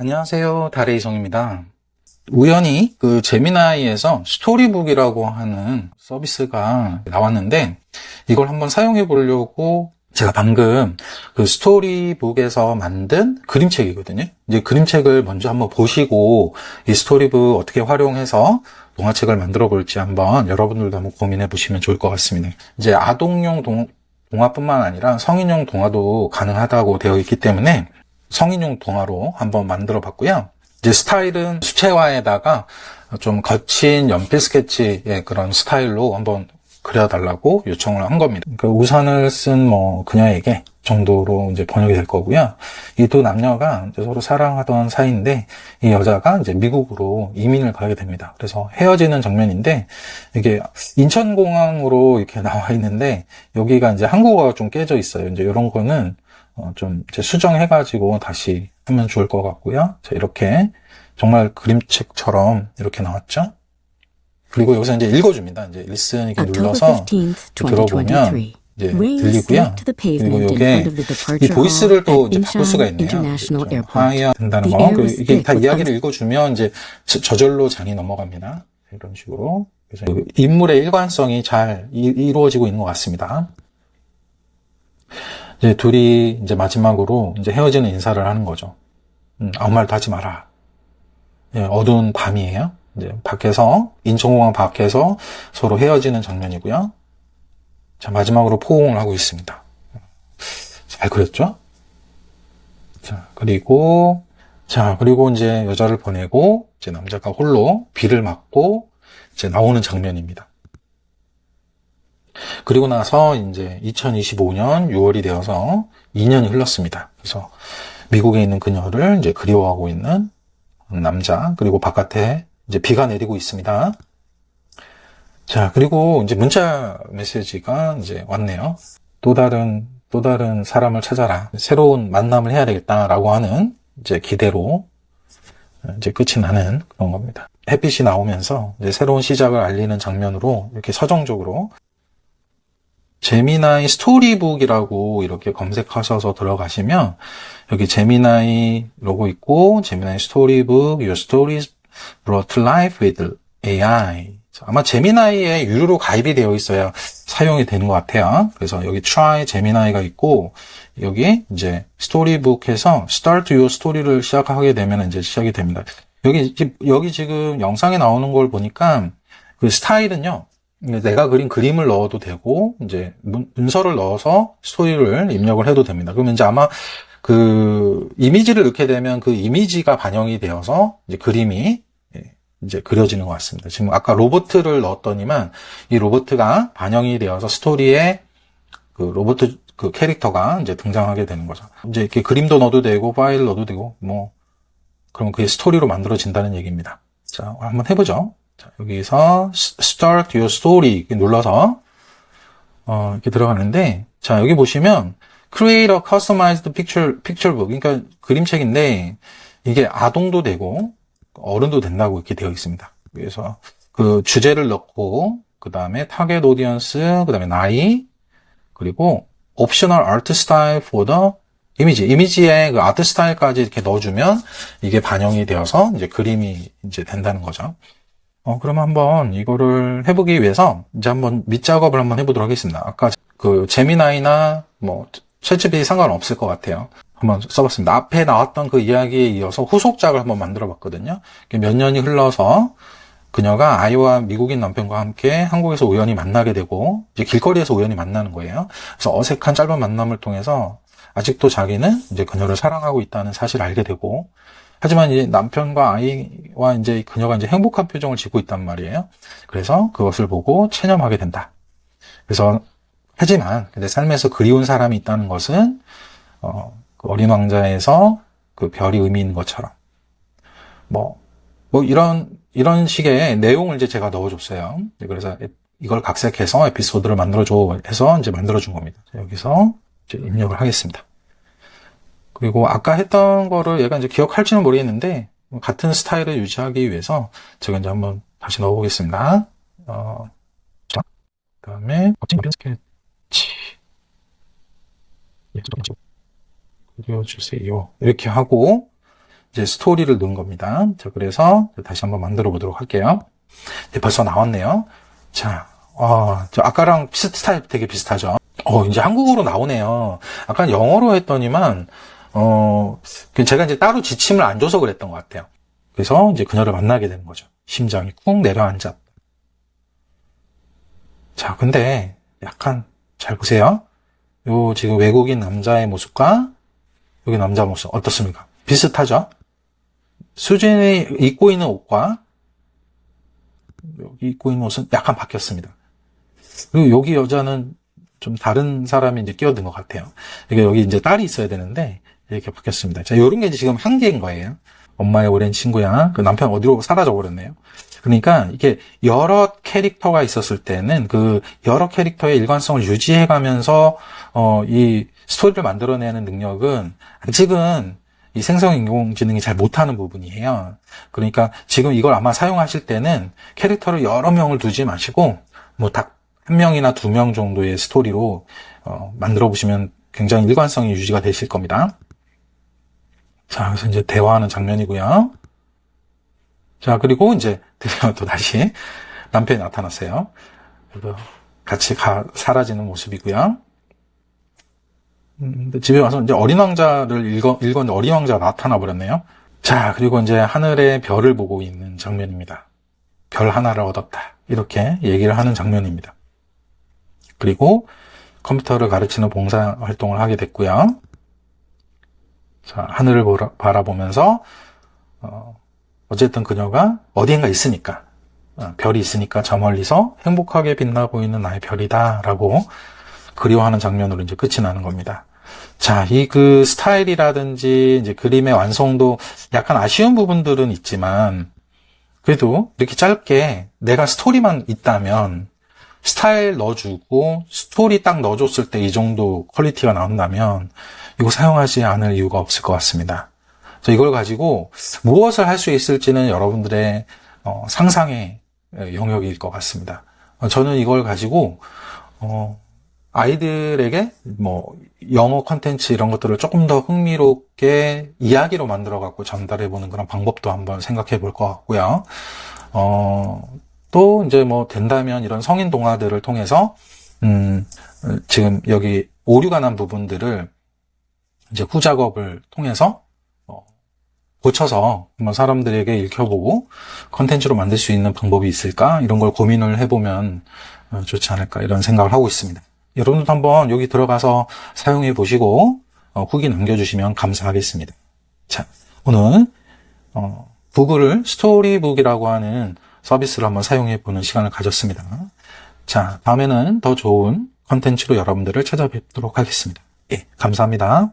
안녕하세요. 달의 이성입니다. 우연히 그 제미나이에서 스토리북이라고 하는 서비스가 나왔는데 이걸 한번 사용해 보려고 제가 방금 그 스토리북에서 만든 그림책이거든요. 이제 그림책을 먼저 한번 보시고 이 스토리북 어떻게 활용해서 동화책을 만들어 볼지 한번 여러분들도 한번 고민해 보시면 좋을 것 같습니다. 이제 아동용 동, 동화뿐만 아니라 성인용 동화도 가능하다고 되어 있기 때문에 성인용 동화로 한번 만들어 봤고요. 이제 스타일은 수채화에다가 좀 거친 연필 스케치의 그런 스타일로 한번 그려달라고 요청을 한 겁니다. 그 우산을 쓴 뭐 그녀에게 정도로 이제 번역이 될 거고요. 이 두 남녀가 서로 사랑하던 사이인데 이 여자가 이제 미국으로 이민을 가게 됩니다. 그래서 헤어지는 장면인데 이게 인천공항으로 이렇게 나와 있는데 여기가 이제 한국어가 좀 깨져 있어요. 이제 이런 거는 어, 좀 이제 수정해가지고 다시 하면 좋을 것 같고요. 자, 이렇게 정말 그림책처럼 이렇게 나왔죠. 그리고 여기서 이제 읽어줍니다. 이제 listen 이렇게 눌러서 15th, 들어보면 2023. 이제 들리고요. 그리고 이게 이 보이스를 또 이제 바꿀 수가 있네요. 하야 된다는 거. was 이게 다 이야기를 읽어주면 이제 저- 저절로 장이 넘어갑니다. 이런 식으로. 그래서 그 인물의 일관성이 잘 이, 이루어지고 있는 것 같습니다. 이제 둘이 이제 마지막으로 이제 헤어지는 인사를 하는 거죠. 음, 아무 말도 하지 마라. 예, 어두운 밤이에요. 이제 밖에서 인천공항 밖에서 서로 헤어지는 장면이고요. 자 마지막으로 포옹을 하고 있습니다. 잘 그렸죠? 자 그리고 자 그리고 이제 여자를 보내고 이제 남자가 홀로 비를 맞고 이제 나오는 장면입니다. 그리고 나서 이제 2025년 6월이 되어서 2년이 흘렀습니다. 그래서 미국에 있는 그녀를 이제 그리워하고 있는 남자, 그리고 바깥에 이제 비가 내리고 있습니다. 자, 그리고 이제 문자 메시지가 이제 왔네요. 또 다른, 또 다른 사람을 찾아라. 새로운 만남을 해야 되겠다라고 하는 이제 기대로 이제 끝이 나는 그런 겁니다. 햇빛이 나오면서 이제 새로운 시작을 알리는 장면으로 이렇게 서정적으로 제미나이 스토리북이라고 이렇게 검색하셔서 들어가시면 여기 제미나이 로고 있고 제미나이 스토리북 Your Stories Brought to Life with AI 아마 제미나이에 유료로 가입이 되어 있어야 사용이 되는 것 같아요. 그래서 여기 try 제미나이가 있고 여기 이제 스토리북에서 start your story를 시작하게 되면 이제 시작이 됩니다. 여기 지- 여기 지금 영상에 나오는 걸 보니까 그 스타일은요. 내가 그린 그림을 넣어도 되고 이제 문, 문서를 넣어서 스토리를 입력을 해도 됩니다. 그러면 이제 아마 그 이미지를 넣게 되면 그 이미지가 반영이 되어서 이제 그림이 예, 이제 그려지는 것 같습니다. 지금 아까 로보트를 넣었더니만 이 로보트가 반영이 되어서 스토리에 그 로보트 그 캐릭터가 이제 등장하게 되는 거죠. 이제 이렇게 그림도 넣어도 되고 파일 넣어도 되고 뭐 그러면 그게 스토리로 만들어진다는 얘기입니다. 자, 한번 해보죠. S- Start Your Story 눌러서 어, 이렇게 들어가는데 자 여기 보시면 Create a Customized Picture Picture Book 그러니까 그림책인데 이게 아동도 되고 어른도 된다고 이렇게 되어 있습니다. 그래서 그 주제를 넣고 그 다음에 타겟 오디언스 그 다음에 나이 그리고 옵셔널 아트 스타일 for the 이미지 이미지에 그 아트 스타일까지 이렇게 넣어주면 이게 반영이 되어서 이제 그림이 이제 된다는 거죠. 어, 그럼 한번 이거를 해보기 위해서 이제 한번 밑작업을 한번 해보도록 하겠습니다. 아까 그 제미나이나 뭐 챗GPT 상관없을 것 같아요. 한번 써봤습니다. 앞에 나왔던 그 이야기에 이어서 후속작을 한번 만들어 봤거든요. 몇 년이 흘러서 그녀가 아이와 미국인 남편과 함께 한국에서 우연히 만나게 되고 이제 길거리에서 우연히 만나는 거예요. 그래서 어색한 짧은 만남을 통해서 아직도 자기는 이제 그녀를 사랑하고 있다는 사실을 알게 되고 하지만 이제 남편과 아이와 이제 그녀가 이제 행복한 표정을 짓고 있단 말이에요. 그래서 그것을 보고 체념하게 된다. 그래서 하지만 근데 삶에서 그리운 사람이 있다는 것은 어, 그 어린 왕자에서 그 별이 의미 있는 것처럼 뭐뭐 이런 이런 식의 내용을 이제 제가 넣어줬어요. 네, 그래서 이걸 각색해서 에피소드를 만들어줘 해서 이제 만들어준 겁니다. 자, 여기서 이제 입력을 하겠습니다. 그리고 아까 했던 거를 얘가 이제 기억할지는 모르겠는데 같은 스타일을 유지하기 위해서 제가 이제 한번 다시 넣어보겠습니다. 어, 자, 그다음에 연필 스케치 예, 그려주세요. 이렇게 하고 이제 스토리를 넣은 겁니다. 자, 그래서 다시 한번 만들어 보도록 할게요. 네, 벌써 나왔네요. 자, 어, 저 아까랑 스타일 되게 비슷하죠? 어, 이제 한국어로 나오네요. 아까 영어로 했더니만, 어, 그 제가 이제 따로 지침을 안 줘서 그랬던 것 같아요. 그래서 이제 그녀를 만나게 되는 거죠. 심장이 쿵 내려앉았다. 자, 근데 약간 잘 보세요. 요 지금 외국인 남자의 모습과 여기 남자 모습 어떻습니까? 비슷하죠? 수진이 입고 있는 옷과 여기 입고 있는 옷은 약간 바뀌었습니다. 그리고 여기 여자는 좀 다른 사람이 이제 끼어든 것 같아요. 이게 여기 이제 딸이 있어야 되는데 이렇게 바뀌었습니다. 자, 요런 게 이제 지금 한계인 거예요. 엄마의 오랜 친구야. 그 남편 어디로 사라져 버렸네요. 그러니까 이게 여러 캐릭터가 있었을 때는 그 여러 캐릭터의 일관성을 유지해 가면서 어, 이 스토리를 만들어내는 능력은 아직은 이 생성 인공지능이 잘 못하는 부분이에요. 그러니까 지금 이걸 아마 사용하실 때는 캐릭터를 여러 명을 두지 마시고 뭐 딱 한 명이나 두 명 정도의 스토리로 어, 만들어 보시면 굉장히 일관성이 유지가 되실 겁니다. 자, 그래서 이제 대화하는 장면이고요. 자, 그리고 이제 드디어 또 다시 남편이 나타났어요. 그래서 같이 가, 사라지는 모습이고요. 음, 집에 와서 이제 어린 왕자를 읽어, 읽었는데 어린 왕자가 나타나 버렸네요. 자, 그리고 이제 하늘의 별을 보고 있는 장면입니다. 별 하나를 얻었다. 이렇게 얘기를 하는 장면입니다. 그리고 컴퓨터를 가르치는 봉사 활동을 하게 됐고요. 자, 하늘을 보라- 바라보면서, 어, 어쨌든 그녀가 어디엔가 있으니까, 어, 별이 있으니까 저 멀리서 행복하게 빛나 보이는 나의 별이다. 라고 그리워하는 장면으로 이제 끝이 나는 겁니다. 자, 이 그 스타일이라든지 이제 그림의 완성도 약간 아쉬운 부분들은 있지만, 그래도 이렇게 짧게 내가 스토리만 있다면, 스타일 넣어주고, 스토리 딱 넣어줬을 때 이 정도 퀄리티가 나온다면, 이거 사용하지 않을 이유가 없을 것 같습니다. 그래서 이걸 가지고 무엇을 할 수 있을지는 여러분들의 어, 상상의 영역일 것 같습니다. 어, 저는 이걸 가지고 어, 아이들에게 뭐 영어 컨텐츠 이런 것들을 조금 더 흥미롭게 이야기로 만들어 갖고 전달해 보는 그런 방법도 한번 생각해 볼 것 같고요. 어, 또 이제 뭐 된다면 이런 성인 동화들을 통해서 음, 지금 여기 오류가 난 부분들을 이제 후작업을 통해서 어, 고쳐서 한번 사람들에게 읽혀보고 컨텐츠로 만들 수 있는 방법이 있을까 이런 걸 고민을 해보면 어, 좋지 않을까 이런 생각을 하고 있습니다. 여러분도 한번 여기 들어가서 사용해 보시고 어, 후기 남겨주시면 감사하겠습니다. 자 오늘 어, 구글을 스토리북이라고 하는 서비스를 한번 사용해 보는 시간을 가졌습니다. 자 다음에는 더 좋은 컨텐츠로 여러분들을 찾아뵙도록 하겠습니다. 예, 감사합니다.